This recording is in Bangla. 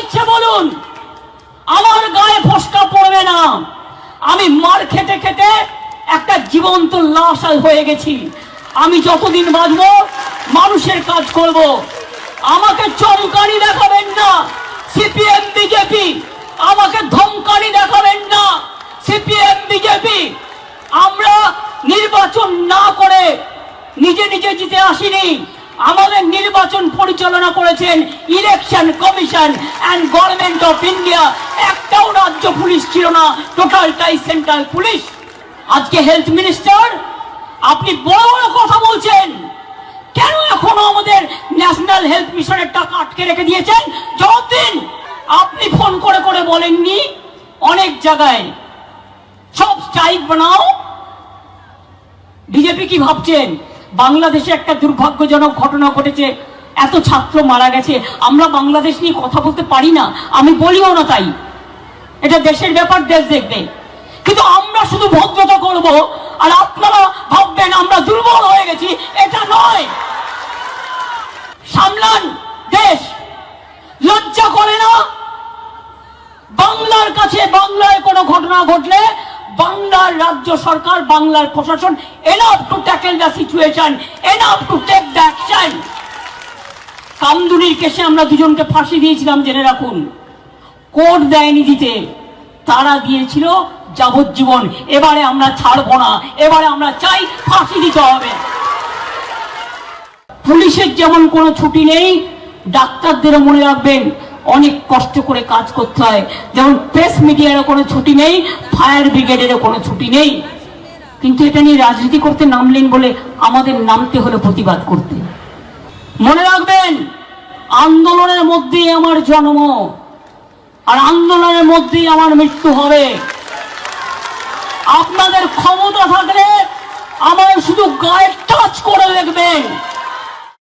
ইচ্ছে বলুন, আমার গায়ে ফসকা পড়বে না। আমি মার খেতে খেতে একটা জীবন্ত লাশ হয়ে গেছি। আমি যতদিন বাঁচবো, মানুষের কাজ করব। আমাকে চমকানি দেখাবেন না, সিপিএম, বিজেপি। আমাকে ধমকানি দেখাবেন না, সিপিএম, বিজেপি। আমরা নির্বাচন না করে নিজে নিজে জিতে আসিনি। আমাদের নির্বাচন পরিচালনা করেছেন election commission and government of India একটাও রাজ্য পুলিশ ছিল না টোটালটাই সেন্ট্রাল পুলিশ। আজকে হেলথ মিনিস্টার আপনি বড় বড় কথা বলছেন। কেন এখনও আমাদের ন্যাশনাল হেলথ মিশনের টাকা আটকে রেখে দিয়েছেন? জবাব দিন। আপনি ফোন করে করে বলেননি অনেক জায়গায়। সব স্ট্রাইক বানাও। বিজেপি কি ভাবছেন? বাংলাদেশে একটা দুর্ভাগ্যজনক ঘটনা ঘটেছে। এত ছাত্র মারা গেছে। আমরা বাংলাদেশ নিয়ে কথা বলতে পারি না। আমি বলিও না তাই। এটা দেশের ব্যাপার, দেশ দেখবে। কিন্তু আমরা শুধু ভদ্রতা করব, আর আপনারা ভাববেন আমরা দুর্বল হয়ে গেছি। এটা নয়। সামলান, দেশ। লজ্জা করে না। বাংলার কাছে বাংলায় কোনো ঘটনা ঘটলে বাংলার রাজ্য সরকার, বাংলার প্রশাসন enough to tackle the situation enough to take the action কামদুনির কেসে আমরা দুজনকে ফাঁসি দিয়েছিলাম, জেনে রাখুন। কোর্ট দেয়নি দিতে, তারা দিয়েছিল যাবজ্জীবন। এবারে আমরা ছাড়বো না, এবারে আমরা চাই ফাঁসি দিতে হবে। পুলিশের যেমন কোনো ছুটি নেই, ডাক্তারদেরও মনে রাখবেন অনেক কষ্ট করে কাজ করতে হয়। যেমন প্রেস মিডিয়ারও কোনো ছুটি নেই ফায়ার ব্রিগেডেরও কোনো ছুটি নেই। কিন্তু এটা নিয়ে রাজনীতি করতে নামলেন বলে আমাদের নামতে হলো প্রতিবাদ করতে। মনে রাখবেন, আন্দোলনের মধ্যেই আমার জন্ম। আর আন্দোলনের মধ্যেই আমার মৃত্যু হবে। আপনাদের ক্ষমতা থাকলে আমার শুধু গায়ে টাচ করে দেখবেন।